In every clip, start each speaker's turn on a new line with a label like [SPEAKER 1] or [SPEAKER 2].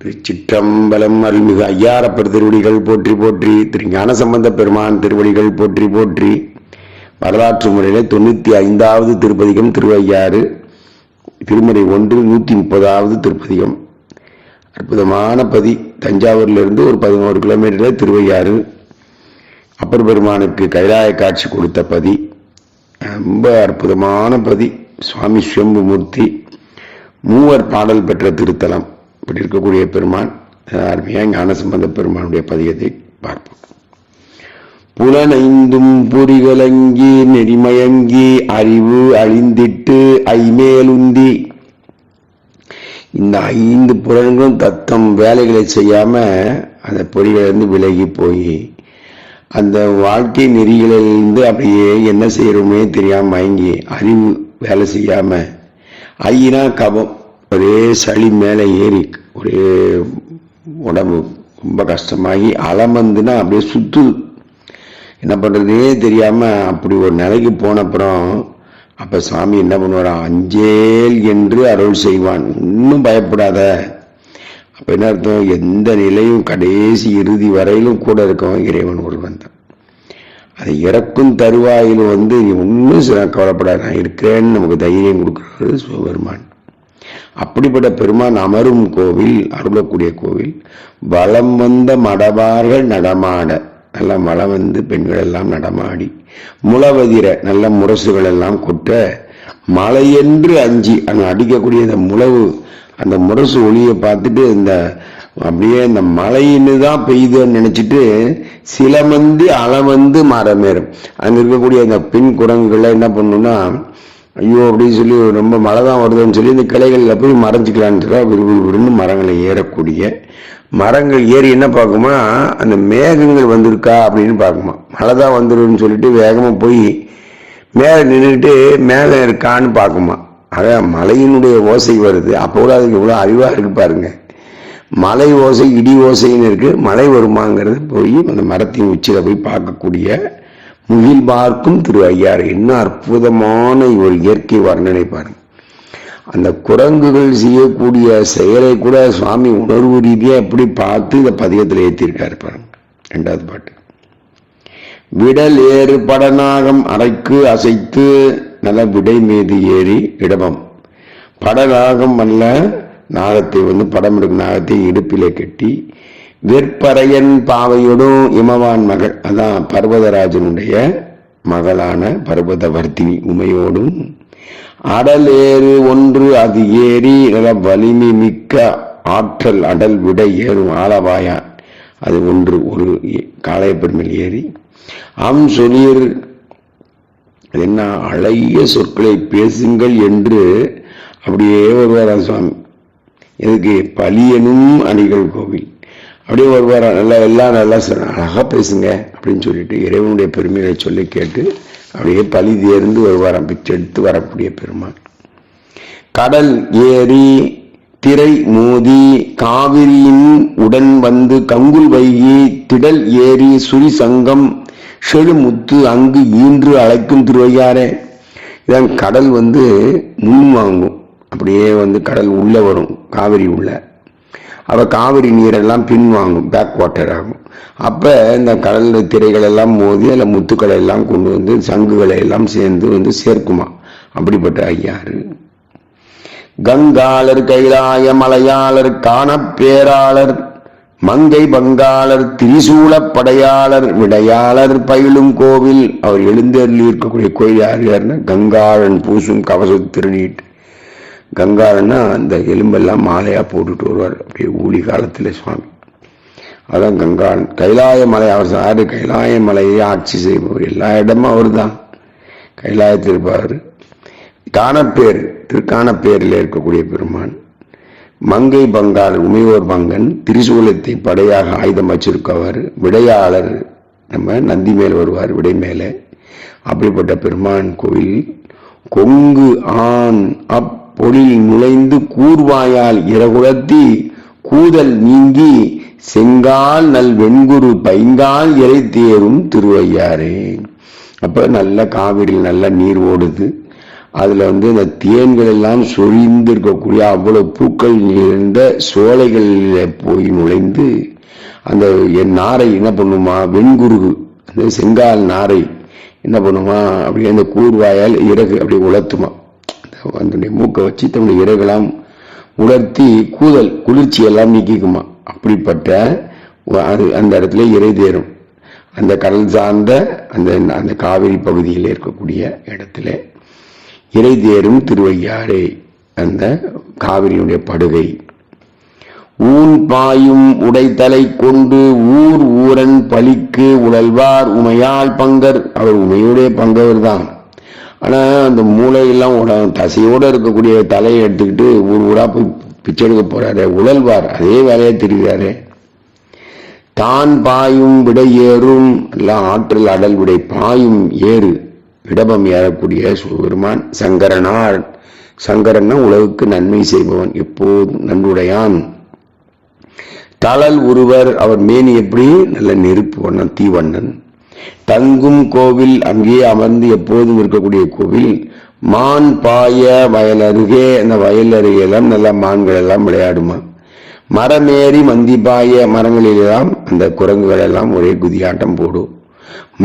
[SPEAKER 1] திருச்சிற்றம்பலம் அருள்மிகு ஐயாரப்பர் திருவடிகள் போற்றி போற்றி திரு ஞானசம்பந்த பெருமான் திருவடிகள் போற்றி போற்றி. வரலாற்று முறையிலே தொண்ணூத்தி ஐந்தாவது திருப்பதிகம் திருவையாறு திருமுறை ஒன்று நூத்தி முப்பதாவது திருப்பதிகம். அற்புதமான பதி தஞ்சாவூர்ல இருந்து ஒரு பதினோரு கிலோமீட்டரில் திருவையாறு. அப்பர் பெருமானுக்கு கைலாய காட்சி கொடுத்த பதி ரொம்ப அற்புதமான பதி சுவாமி சிவம்புமூர்த்தி மூவர் பாடல் பெற்ற திருத்தலம். இப்படி இருக்கக்கூடிய பெருமான் அருமையாக ஞானசம்பந்த பெருமானுடைய பதியத்தை பார்ப்போம். புலனைந்தும் புரிகலங்கி நெறிமயங்கி அறிவு அழிந்திட்டு ஐமேலுந்தி. இந்த ஐந்து புலன்களும் தத்தம் வேலைகளை செய்யாம அந்த பொறிகளிலிருந்து விலகி போய் அந்த வாழ்க்கை நெறிகளிலிருந்து அப்படியே என்ன செய்யறோமே தெரியாம மயங்கி அறிவு வேலை செய்யாம ஐயினா கபம். ஒரே சளி மேலே ஏறி ஒரே உடம்பு ரொம்ப கஷ்டமாகி அலமந்துன்னா அப்படியே சுத்து என்ன பண்ணுறதே தெரியாமல் அப்படி ஒரு நிலைக்கு போன அப்புறம் அப்போ சாமி என்ன பண்ணுவாராம் அஞ்சேல் என்று அருள் செய்வான். இன்னும் பயப்படாத. அப்போ என்ன அர்த்தம்? எந்த நிலையும் கடைசி இறுதி வரையிலும் கூட இருக்கவன் இறைவன் ஒருவன் தான். அது இறக்கும் தருவாயில் வந்து நீ ஒன்றும் சில கவலைப்படாத. நான் இருக்கிறேன்னு நமக்கு தைரியம் கொடுக்குறது சிவபெருமான். அப்படிப்பட்ட பெருமான் அமரும் கோவில் அருளக்கூடிய கோவில் வளம் வந்த மடவார்கள் நடமாட நல்ல மழை வந்து பெண்கள் எல்லாம் நடமாடி முளவதிர நல்ல முரசுகள் எல்லாம் கொட்ட மழையென்று அஞ்சி அந்த அடிக்கக்கூடிய அந்த முளவு அந்த முரசு ஒளியை பார்த்துட்டு இந்த அப்படியே இந்த மழைன்னு தான் பெய்யுதுன்னு நினைச்சிட்டு சிலமந்தி அளவந்து மரமேறும். அங்க இருக்கக்கூடிய அந்த பின் குரங்குகளை என்ன பண்ணுன்னா ஐயோ அப்படின்னு சொல்லி ரொம்ப மழை தான் வருதுன்னு சொல்லி இந்த கிளைகளில் போய் மறைஞ்சிக்கலான்ட்டு விரும்பு மரங்களை ஏறக்கூடிய மரங்கள் ஏறி என்ன பார்க்குமா? அந்த மேகங்கள் வந்திருக்கா அப்படின்னு பார்க்குமா? மழை தான் வந்துருன்னு சொல்லிட்டு வேகமாக போய் மேலே நின்றுட்டு மேகம் இருக்கான்னு பார்க்குமா? அதான் மலையினுடைய ஓசை வருது. அப்போ கூட அதுக்கு இவ்வளோ அறிவாக இருக்கு பாருங்க. மலை ஓசை இடி ஓசைன்னு இருக்குது மழை வருமாங்கிறது போய் அந்த மரத்தின் உச்சியில் போய் பார்க்கக்கூடிய முகில் பார்க்கும் திரு ஐயாறு. என்ன அற்புதமான ஒரு இயற்கை வர்ணனை பாருங்க. அந்த குரங்குகள் செய்யக்கூடிய செயலை கூட சுவாமி உணர்வு ரீதியாக எப்படி பார்த்து இந்த பதியத்தில் ஏற்றிருக்காரு பாருங்க. ரெண்டாவது பாட்டு. விடல் ஏறு படநாகம் அரைக்கு அசைத்து நல்ல விடை மீது ஏறி இடமம். படநாகம் அல்ல நாகத்தை வந்து படம் எடுக்கும் நாகத்தை இடுப்பிலே கட்டி விற்பறையன் பாவையோடும் இமவான் மகள். அதான் பர்வதராஜனுடைய மகளான பர்வதவர்த்தினி உமையோடும். அடல் ஏறு ஒன்று அது ஏறி நல்ல வலிமை மிக்க ஆற்றல் அடல் விட ஏறும் ஆலவாயான். அது ஒன்று ஒரு காளையப்பெருமையில் ஏறி. அம் சொலீர் என்ன அழகிய சொற்களை பேசுங்கள் என்று அப்படியே வருவாராம் சுவாமி. எதுக்கு? பலியனும் அணிகள் கோவில். அப்படியே வருவாரா நல்லா எல்லாம் நல்லா அழகாக பேசுங்க அப்படின்னு சொல்லிட்டு இறைவனுடைய பெருமைகளை சொல்லி கேட்டு அப்படியே பழி தேர்ந்து வருவாராம் பிச்சை எடுத்து வரக்கூடிய பெருமாள். கடல் ஏறி திரை மோதி காவிரியின் உடன் வந்து கங்குல் வைகி திடல் ஏறி சுரி சங்கம் செழுமுத்து அங்கு ஈன்று அழைக்கும் திருவையாரே இதான் கடல் வந்து முன் வாங்கும் அப்படியே வந்து கடல் உள்ளே வரும் காவிரி உள்ள. அப்போ காவிரி நீரெல்லாம் பின்வாங்கும் பேக் வாட்டர் ஆகும். அப்போ இந்த கடல் திரைகள் எல்லாம் மோதி அதில் முத்துக்களை எல்லாம் கொண்டு வந்து சங்குகளை எல்லாம் சேர்ந்து வந்து சேர்க்குமா? அப்படிப்பட்ட ஐயாரு கங்காளர் கைலாய மலையாளர் காணப்பேராளர் மங்கை பங்காளர் திரிசூல படையாளர் விடையாளர் பயிலும் கோவில். அவர் எழுந்தருளி இருக்கக்கூடிய கோயில் யார் யாருன்னா கங்காளன் பூசும் கவச திருநீட்டு கங்காரன்னா அந்த எலும்பெல்லாம் மாலையாக போட்டுட்டு வருவார். அப்படியே ஊழி காலத்தில் சுவாமி. அதான் கங்காரன் கைலாய மலை அவர் சாரு கைலாய மலையே ஆட்சி செய்பவர். எல்லா இடமும் அவர் தான் கைலாயத்தில் இருப்பார். காணப்பேர் திருக்கானப்பேரில் இருக்கக்கூடிய பெருமான். மங்கை பங்கால் உமையோர் பங்கன் திரிசூலத்தை படையாக ஆயுதம் வச்சிருக்கவர். விடையாளர் நம்ம நந்தி மேல் வருவார் விடை மேலே. அப்படிப்பட்ட பெருமான் கோவில் கொங்கு ஆண் அப் பொழில் நுழைந்து கூர்வாயால் இரகுலத்தி கூதல் நீங்கி செங்கால் நல் வெண்குரு பைங்கால் இறை தேரும் திருவையாரே அப்ப நல்ல காவிரியில் நல்ல நீர் ஓடுது. அதுல வந்து இந்த தேன்கள் எல்லாம் சொரிந்து இருக்கக்கூடிய அவ்வளவு பூக்கள் நிறைந்த சோலைகளில் போய் நுழைந்து அந்த என் நாரை என்ன பண்ணுமா வெண்குருகு அந்த செங்கால் நாரை என்ன பண்ணுமா அப்படியே அந்த கூர்வாயால் இறகு அப்படி உலர்த்துமா. அதனுடைய மூக்கை வச்சு தன்னுடைய இறைகளாம் உலர்த்தி கூதல் குளிர்ச்சி எல்லாம் நீக்கிக்குமா? அப்படிப்பட்ட அது அந்த இடத்துல இறை தேரும். அந்த கடல் சார்ந்த அந்த அந்த காவிரி பகுதியில் இருக்கக்கூடிய இடத்துல இறை தேரும் திருவையாறு அந்த காவிரியுடைய படுகை. ஊன் பாயும் உடைத்தலை கொண்டு ஊர் ஊரன் பலிக்கு உழல்வார் உமையால் பங்கர். அவர் உமையுடைய பங்கவர் தான் ஆனால் அந்த மூளையெல்லாம் உட தசையோடு இருக்கக்கூடிய தலையை எடுத்துக்கிட்டு ஊர் ஊராக போய் பிச்சை எடுக்க போகிறாரு உழல்வார் அதே வேலையை திரிகிறாரு. தான் பாயும் விடை ஏறும் எல்லாம் ஆற்றல் அடல் விடை பாயும் ஏறு. விடபம் ஏறக்கூடிய சிவபெருமான் சங்கரனார் சங்கரன்னா உலகுக்கு நன்மை செய்பவன் எப்போதும் நன்றுடையான். தளல் ஒருவர் அவர் மேனி எப்படி? நல்ல நெருப்பு வண்ணன் தீவண்ணன். தங்கும் கோவில் அங்கே அமர்ந்து எப்போதும் இருக்கக்கூடிய கோவில் மான் பாய வயல் அருகே அந்த வயல் அருகே எல்லாம் மான்கள் எல்லாம் விளையாடுமா? மரமேறி மந்தி பாய மரங்களிலெல்லாம் அந்த குரங்குகள் எல்லாம் ஒரே குதியாட்டம் போடும்.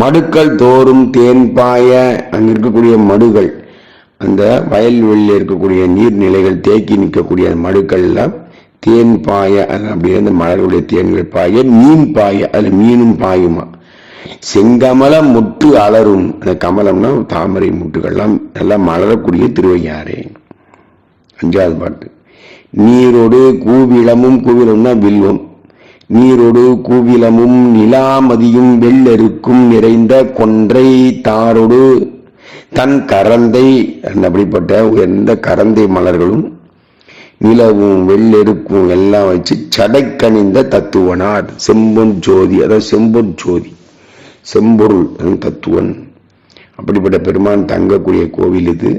[SPEAKER 1] மடுக்கள் தோறும் தேன் பாய அங்க இருக்கக்கூடிய மடுகள் அந்த வயல்வெளியில் இருக்கக்கூடிய நீர்நிலைகள் தேக்கி நிற்கக்கூடிய அந்த மடுக்கள் எல்லாம் தேன் பாய அப்படின்னு அந்த மலர்களுடைய தேன்கள் பாய மீன் பாய அதில் மீனும் பாயுமா? செங்கமல முட்டு அலரும் அந்த கமலம்னா தாமரை முட்டுகள்லாம் நல்லா மலரக்கூடிய திருவையாறே. அஞ்சாவது பாட்டு. நீரோடு கூவிளமும் கூவிளம்னா வில்வம். நீரோடு கூவிலமும் நிலாமதியும் வெள்ளெருக்கும் நிறைந்த கொன்றை தாரோடு தன் கரந்தை அப்படிப்பட்ட உயர்ந்த கரந்தை மலர்களும் நிலவும் வெள்ளெருக்கும் எல்லாம் வச்சு சடைக்கணிந்த தத்துவனார். செம்பொன் ஜோதி அதாவது செம்பொன் ஜோதி. செம்பொருள் தத்துவன் அப்படிப்பட்ட பெருமான் தங்கக்கூடிய கோவில் இது.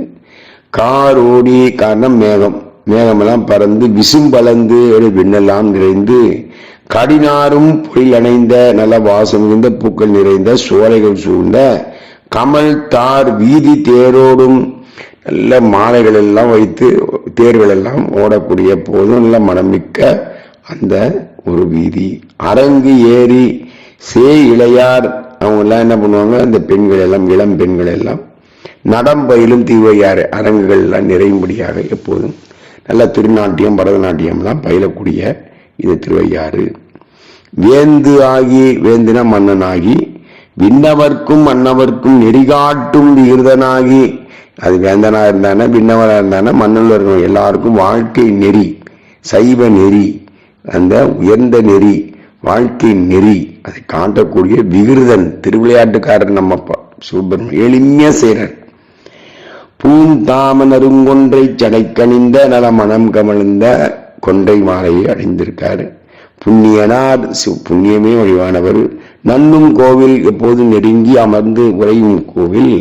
[SPEAKER 1] கார் ஓடி காரணம் மேகம். மேகமெல்லாம் பறந்து விசும்பலந்து விண்ணெல்லாம் நிறைந்து கடினாரும் பொழில் அணைந்த நல்ல வாசம் மிகுந்த பூக்கள் நிறைந்த சோலைகள் சூழ்ந்த கமல் தார் வீதி தேரோடும் நல்ல மாலைகள் எல்லாம் வைத்து தேர்கள் எல்லாம் ஓடக்கூடிய போதும் நல்ல மனமிக்க அந்த ஒரு வீதி. அரங்கு ஏறி சே இளையார் அவங்கெல்லாம் என்ன பண்ணுவாங்க? அந்த பெண்கள் எல்லாம் இளம் பெண்கள் எல்லாம் நடம் பயிலும் தீவையாறு அரங்குகள் எல்லாம் நிறையும்படியாக எப்போதும் நல்ல திருநாட்டியம் பரதநாட்டியம்லாம் பயிலக்கூடிய இது திருவையாறு. வேந்து ஆகி வேந்தின மன்னனாகி விண்ணவர்க்கும் மன்னவர்க்கும் நெறிகாட்டும் விகிருதனாகி அது வேந்தனா இருந்தானே விண்ணவராக இருந்தானே மன்னன்ல இருக்கணும் எல்லாருக்கும் வாழ்க்கை நெறி சைவ நெறி அந்த உயர்ந்த நெறி வாழ்க்கை நெறி அதை காட்டக்கூடிய விகிருதன் திருவிளையாட்டுக்காரர் நம்ம அப்பா சுப்பிரமணியம் எளிமையா செய்கிறார் பூந்தாமனருங்கொன்றை சடைக்கணிந்த நல மனம் கமழ்ந்த கொன்றை மாலையை அடைந்திருக்காரு புண்ணியனார் புண்ணியமே வழிவானவர். நன்னும் கோவில் எப்போதும் நெருங்கி அமர்ந்து உறையும் கோவில்.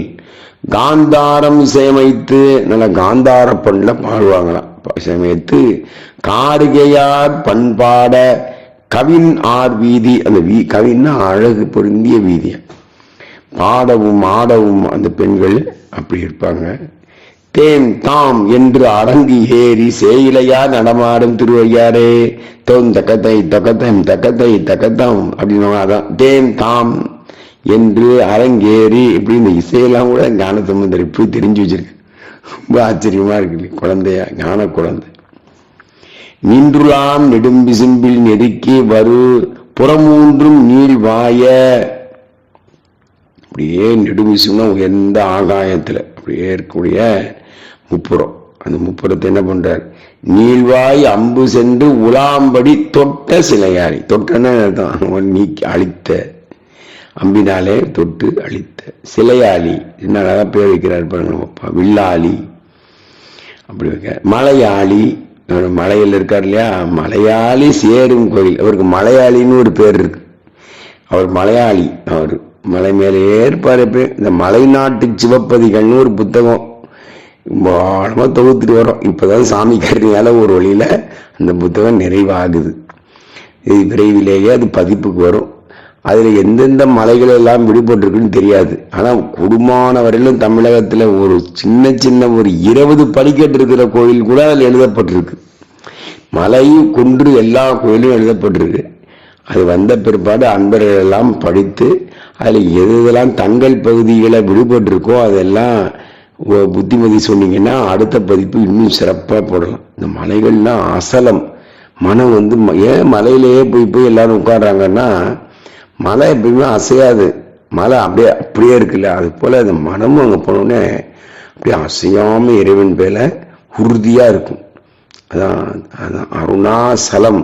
[SPEAKER 1] காந்தாரம் இசையமைத்து நல்ல காந்தார பண்ணில் பாடுவாங்களாம். இசையமைத்து காடுகையார் பண்பாட கவின் ஆர் வீதி அந்த வீ கவின்னா அழகு பொருந்திய வீதி பாடவும் ஆடவும் அந்த பெண்கள் அப்படி இருப்பாங்க. தேன் தாம் என்று அரங்கி ஏறி சேயிலையா நடமாடும் திருவையாரே தோம் தக்கத்தை தக்கத்தம் தக்கத்தை தக்கத்தம் அப்படின்னு அதான் தேன் தாம் என்று அரங்கேறி இப்படி இந்த இசையெல்லாம் கூட ஞான சம்பந்தர் இப்படி தெரிஞ்சு வச்சிருக்கு. ரொம்ப ஆச்சரியமா இருக்கு. குழந்தையா ஞான குழந்தை நின்றுலாம் நெடும்பிசும்பில் நெருக்கி வரு. புறமூன்றும் நீள் வாய. அப்படியே நெடுமிசும்னா உயர்ந்த ஆகாயத்துல அப்படியே இருக்கக்கூடிய முப்புறம். அந்த முப்புறத்தை என்ன பண்றார்? நீள்வாய் அம்பு சென்று உலாம்படி தொட்ட சிலையாரி. தொட்டன அர்த்தம் நீக்கி அழித்த. அம்பினாலே தொட்டு அழித்த. சிலையாளி என்ன அழகா பேர் வைக்கிறார் பாருங்க வில்லாளி அப்படி வைக்க மலையாளி. மலையில் இருக்கார் இல்லையா? மலையாளி சேரும் கோயில். அவருக்கு மலையாளின்னு ஒரு பேர் இருக்கு. அவர் மலையாளி. அவர் மலை மேலே ஏற்பாரு எப்பயும் இந்த மலைநாட்டு சிவப்பதிகள்னு ஒரு புத்தகம் ஆழமாக தொகுத்துட்டு வரோம் இப்போதான் சாமி கருணையால ஒரு வழியில் அந்த புத்தகம் நிறைவாகுது. இது விரைவிலேயே அது பதிப்புக்கு வரும். அதில் எந்தெந்த மலைகள் எல்லாம் விடுபட்டிருக்குன்னு தெரியாது. ஆனால் குடும்பமான வரையிலும் தமிழகத்தில் ஒரு சின்ன சின்ன ஒரு இருபது படிக்கட்டு இருக்கிற கோயில் கூட அதில் எழுதப்பட்டிருக்கு. மலை குன்று எல்லா கோயிலும் எழுதப்பட்டிருக்கு. அது வந்த பிற்பாடு அன்பர்கள் எல்லாம் படித்து அதில் எது எதெல்லாம் தங்கள் பகுதிகளை விடுபட்டிருக்கோ அதெல்லாம் புத்திமதி சொன்னீங்கன்னா அடுத்த பதிப்பு இன்னும் சிறப்பாக போடலாம். இந்த மலைகள்லாம் அசலம். மனம் வந்து ம- ஏன் மலையிலேயே போய் போய் எல்லாரும் உட்காடுறாங்கன்னா மலை எப்பயுமே அசையாது. மலை அப்படியே அப்படியே இருக்குல்ல. அது போல் அந்த மனமும் அங்கே போனோடனே அப்படியே அசையாமல் இறைவன் பேல உறுதியாக இருக்கும். அதான் அதான் அருணாசலம்.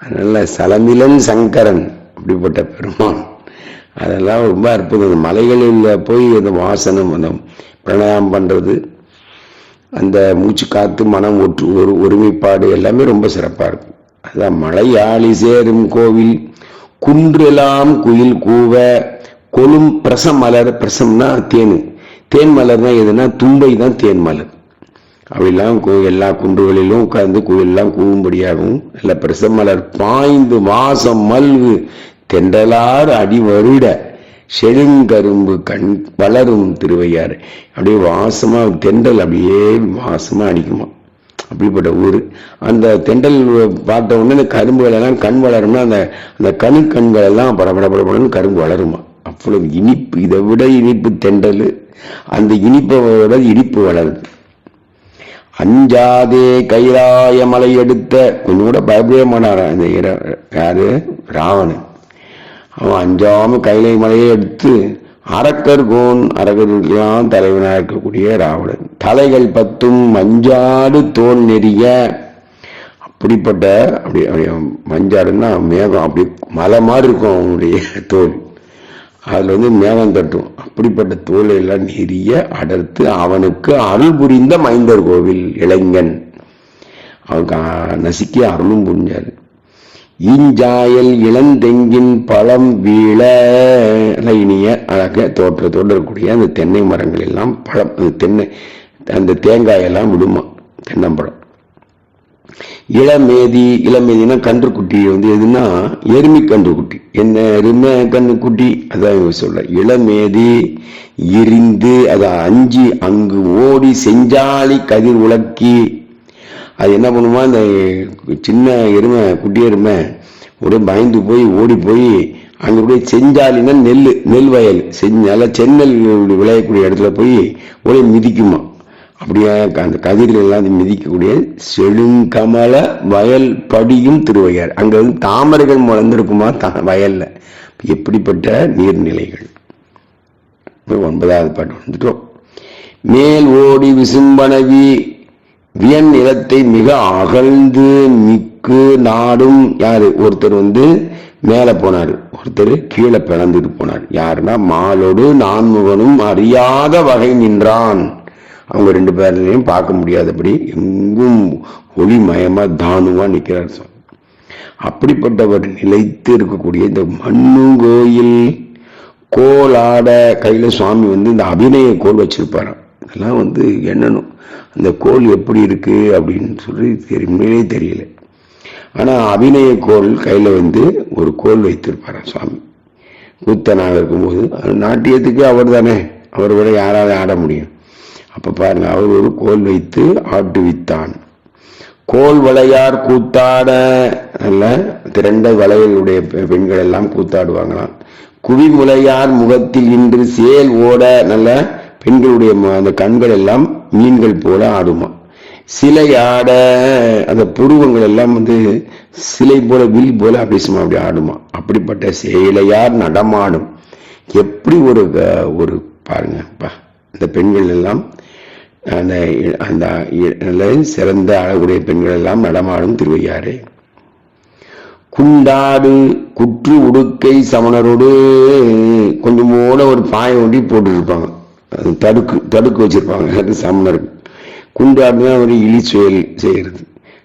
[SPEAKER 1] அதனால சலமிலன் சங்கரன் அப்படிப்பட்ட பெருமான். அதெல்லாம் ரொம்ப அற்புதம். அந்த மலைகளில் போய் அந்த வாசனம் அந்த பிரணயம் பண்ணுறது அந்த மூச்சு காத்து மனம் ஒற்று ஒரு ஒருமைப்பாடு எல்லாமே ரொம்ப சிறப்பாக இருக்கும். அதான் மலையாளி சேரும் கோவில் குன்றெல்லாம் குயில் கூவ கொலும் பிரசம் மலர் பிரசம்னா தேன். தேன் மலர்னா எதுனா தும்பை தான் தேன் மலர். அப்படிலாம் எல்லா குன்றுகளிலும் உட்கார்ந்து குயிலெல்லாம் கூவும்படியாகவும் நல்ல பிரசம் மலர் பாய்ந்து மாசம் மல்கு தென்றலார் அடி வருட செழுங்கரும்பு கண் வளரும் திருவையாறு. அப்படியே வாசமா தென்றல் அப்படியே வாசமா அடிக்குமா. அப்படிப்பட்ட ஊர். அந்த தெண்டல் பார்த்த உடனே இந்த கரும்புகள் எல்லாம் கண் வளரும்னா அந்த அந்த கணு கண்கள் எல்லாம் கரும்பு வளருமா? அவ்வளவு இனிப்பு. இதை விட இனிப்பு தெண்டல் அந்த இனிப்பை விட இனிப்பு வளருது. அஞ்சாதே கைலாய மலை எடுத்த கொஞ்சம் கூட பயப்படவே மாட்டாரான் இந்த யாரு? ராவணன். அவன் அஞ்சாம கைலை மலையை எடுத்து அரக்கர் கோன் அரக்கருக்கெல்லாம் தலைவனாக இருக்கக்கூடிய ராவணன். தலைகள் பத்தும் மஞ்சாடு தோல் நெறிய. அப்படிப்பட்ட அப்படி அப்படியே மஞ்சாடுன்னா மேகம் அப்படி மலை மாதிரி இருக்கும் அவனுடைய தோல். அதில் வந்து மேகம் தட்டும். அப்படிப்பட்ட தோலை எல்லாம் நெறிய அடர்த்து அவனுக்கு அருள் புரிந்த மைந்தர் கோவில் இளைஞன். அவனுக்கு நசுக்கி அருளும் புரிஞ்சாரு. ஈஞ்சாயல் இளந்தெங்கின் பழம் வீழ. இனிய அழக தோற்றத்தோடு இருக்கக்கூடிய அந்த தென்னை மரங்கள் எல்லாம் பழம் அந்த தென்னை அந்த தேங்காயெல்லாம் விடுமா தென்னம்பழம். இளமேதி இளமேதினா கன்றுக்குட்டி வந்து எதுன்னா எருமி கன்றுக்குட்டி. என்ன எருமை கன்றுக்குட்டி? அதான் சொல்ல இளமேதி எரிந்து அதை அஞ்சு அங்கு ஓடி செஞ்சாலி கதிர் உலக்கி. அது என்ன பண்ணுமா இந்த சின்ன எருமை குட்டி எருமை ஒரே பயந்து போய் ஓடி போய் அங்கே போய் செஞ்சாலின்னா நெல் நெல் வயல். செஞ்ச நல்லா செந்நெல் விளையக்கூடிய இடத்துல போய் ஒரே மிதிக்குமா. அப்படியே அந்த கதிர்கள் எல்லாம் அது மிதிக்கக்கூடிய செழுங்கமல வயல் படியும் திருவையார். அங்கே வந்து தாமரைகள் முளைந்திருக்குமா தா- வயலில். எப்படிப்பட்ட நீர்நிலைகள். ஒன்பதாவது பாட்டு வந்துட்டோம். மேல் ஓடி விசும்பனவி வியன் நிலத்தை மிக அகழ்ந்து மிக்கு நாடும் யாரு? ஒருத்தர் வந்து மேல போனார். ஒருத்தர் கீழே பிளந்துட்டு போனார். யாருன்னா மாலோடு நான்முகனும் அறியாத வகை நின்றான். அவங்க ரெண்டு பேர்லையும் பார்க்க முடியாதபடி எங்கும் ஒளிமயமா தானுவா நிற்கிறார் சுவாமி அப்படிப்பட்டவர் நிலைத்து இருக்கக்கூடிய இந்த மண்ணு கோயில் கோலாட கையில சுவாமி வந்து இந்த அபிநய கோல் வச்சிருப்பாராம். இதெல்லாம் வந்து எண்ணணும். அந்த கோல் எப்படி இருக்குது அப்படின்னு சொல்லி தெரியுமே தெரியல. ஆனால் அபிநய கோல் கையில் வந்து ஒரு கோல் வைத்திருப்பாராம் சுவாமி. கூத்தனாக இருக்கும்போது நாட்டியத்துக்கு அவர் தானே. அவர் விட யாராவது ஆட முடியும். அப்போ பாருங்க அவர் ஒரு கோல் வைத்து ஆட்டுவித்தான் கோல் வளையார் கூத்தாட அல்ல திரண்ட வளையலுடைய பெ- பெண்கள் எல்லாம் கூத்தாடுவாங்களாம். குவிமுலையார் முகத்தில் இன்று சேல் ஓட நல்ல பெண்களுடைய அந்த கண்கள் எல்லாம் மீன்கள் போல ஆடுமா? சிலை ஆட அந்த புருவங்கள் எல்லாம் வந்து சிலை போல வில் போல அப்படி சும்மா அப்படி ஆடுமா? அப்படிப்பட்ட சேலையார் நடமாடும். எப்படி ஒரு ஒரு பாருங்கப்பா இந்த பெண்கள் எல்லாம் அந்த அந்த சிறந்த அழகுடைய பெண்கள் எல்லாம் நடமாடும் திருவையாறு. குண்டாடு குற்று உடுக்கை சமணரோடு கொஞ்சமோட ஒரு பாயம் ஒண்டி போட்டுருப்பாங்க. அது தடுக்கு தடுக்கு வச்சிருப்பாங்க. அது சமணர்கள் குண்டாடுனா ஒரு இழி செயல் செய்கிறது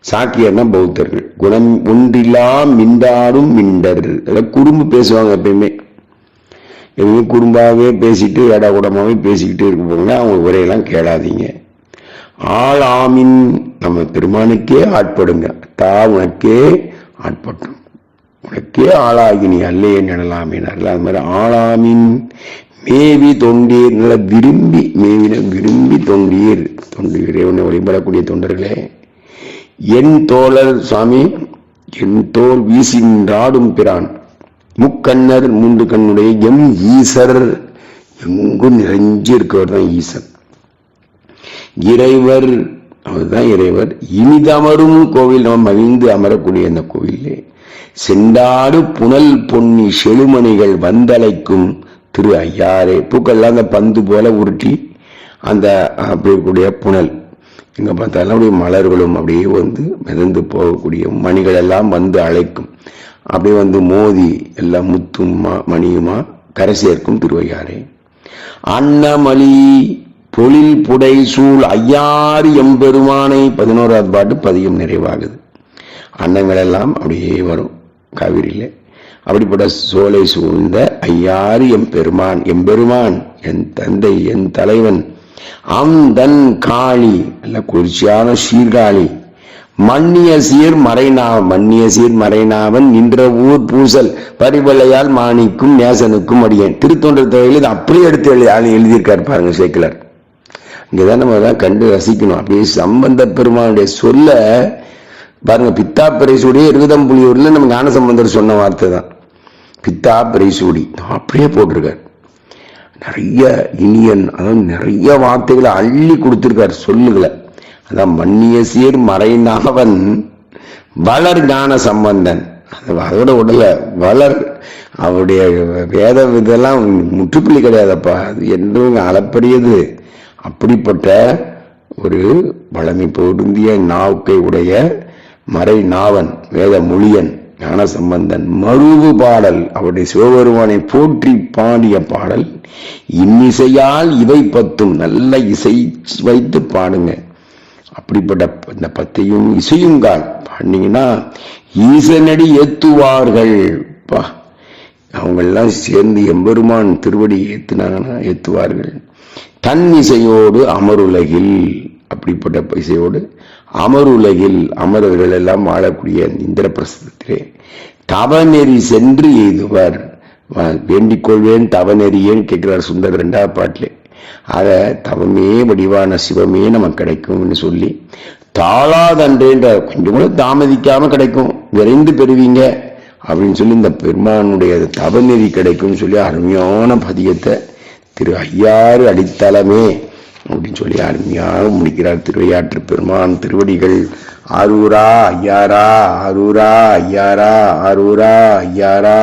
[SPEAKER 1] சாக்கியர்னா பௌத்தர்கள். குணம் ஒன்றில்லா மிண்டாடும் மிண்டர். அதாவது குறும்பு பேசுவாங்க எப்பயுமே. எப்பவுமே குறும்பாகவே பேசிட்டு ஏடா கூடமாவே பேசிக்கிட்டு இருப்பாங்க அவங்க உரையெல்லாம் கேளாதீங்க. ஆள் ஆமின் நம்ம பெருமானுக்கே ஆட்படுங்க. தா உனக்கே ஆட்பட்டோம் உனக்கே ஆளாகி நீ அல்லே எனலாமினார்கள் அது மாதிரி ஆளாமின் மேவி தொண்டீர் நல்ல விரும்பி மேவின விரும்பி தொண்டீர். தொண்டு இறைவனை வழிபடக்கூடிய தொண்டர்களே என் தோழர் சுவாமி என் தோல் வீசின்றாடும் பிரான். முக்கண்ணர் மூன்று கண்ணுடைய எம் ஈசர். எங்கும் நிறைஞ்சு இருக்கவர் தான் ஈசன் இறைவர் அவர்தான் இறைவர். இனிதமரும் கோவில் நாம் மகிழ்ந்து அமரக்கூடிய அந்த கோவிலே செண்டாடு புனல் பொன்னி செழுமணிகள் வந்தலைக்கும் திரு ஐயாரே. பூக்கள்லாம் அந்த பந்து போல உருட்டி அந்த அப்படி இருக்கக்கூடிய புனல். எங்கே பார்த்தாலும் அப்படியே மலர்களும் அப்படியே வந்து மிதந்து போகக்கூடிய மணிகள் எல்லாம் வந்து அழைக்கும். அப்படியே வந்து மோதி எல்லாம் முத்துமா மணியுமா கரை சேர்க்கும் திருவையாரே அன்னமலி பொழில் புடை சூழ் ஐயாறு எம்பெருமானை. பதினோராவது பாட்டு பதியம் நிறைவாகுது. அன்னங்கள் எல்லாம் அப்படியே வரும். காவிரியில். அப்படிப்பட்ட சோலை சூழ்ந்த ஐயாறு எம்பெருமான் எம்பெருமான் என் தந்தை என் தலைவன் அந்தன் காளி அல்ல குளிர்ச்சியான சீர்காழி மன்னிய சீர் மறைநாவன் மன்னிய சீர் மறைநாவன் நின்ற ஊர் பூசல் பரிவளையால் மாணிக்கும் நேசனுக்கும் அடியேன். திருத்தொன்ற தொகையில் இது அப்படியே எடுத்து எழுதி எழுதியிருக்கார் பாருங்க சேக்கிலர் இங்கேதான் நம்ம தான் கண்டு ரசிக்கணும். அப்படியே சம்பந்த பெருமானுடைய சொல்ல பாருங்க பித்தா பிரைசூடியே இருதம் புலியூர்ல நம்ம ஞான சம்பந்தர் சொன்ன வார்த்தை தான் பித்தா பிரைசூடி அப்படியே போட்டிருக்காரு. நிறைய இனியன் அதாவது நிறைய வார்த்தைகளை அள்ளி கொடுத்துருக்கார் சொல்லுகளை. அதான் மன்னிய சீர் மறைநாவன் வளர் ஞான சம்பந்தன். அது அதோட உடல வளர் அவருடைய வேத இதெல்லாம் முற்றுப்புள்ளி கிடையாதப்பா. அது என்றும் அளப்பரியது. அப்படிப்பட்ட ஒரு வளமை பொருந்திய நாவுக்கை உடைய மறை நாவன் வேத மொழியன். ஞான சம்பந்தன் மருவு பாடல் அவருடைய சிவபெருமானை போற்றி பாடிய பாடல் இன்னிசையால் இவை பத்தும் நல்ல இசை வைத்து பாடுங்க. அப்படிப்பட்ட இந்த பத்தையும் இசையுங்கால் பாடினீங்கன்னா ஈசனடி ஏத்துவார்கள். பா அவங்கெல்லாம் சேர்ந்து எம்பெருமான் திருவடி ஏத்துனாங்கன்னா ஏத்துவார்கள். தன் இசையோடு அமருலகில் அப்படிப்பட்ட இசையோடு அமருலகில் அமரர்கள் எல்லாம் வாழக்கூடிய இந்திர பிரசத்திலே தவநெறி சென்று எய்துவர். வேண்டிக் கொள்வேன் தவநெறியேன்னு கேட்கிறார் சுந்தர் ரெண்டாவது பாட்டிலே. ஆக தவமே வடிவான சிவமே நமக்கு கிடைக்கும்னு சொல்லி தாளாதன்றேன்ற கொஞ்சம் கூட தாமதிக்காம கிடைக்கும் விரைந்து பெறுவீங்க அப்படின்னு சொல்லி இந்த பெருமானுடைய தவநெறி கிடைக்கும்னு சொல்லி அருமையான பதியத்தை திரு ஐயாறு அடித்தளமே அப்படின்னு சொல்லி அருமையாக முடிக்கிறார். திருவையாற்று பெருமான் திருவடிகள். ஆரூரா ஐயாரா ஆரூரா ஐயாரா ஆரூரா ஐயாரா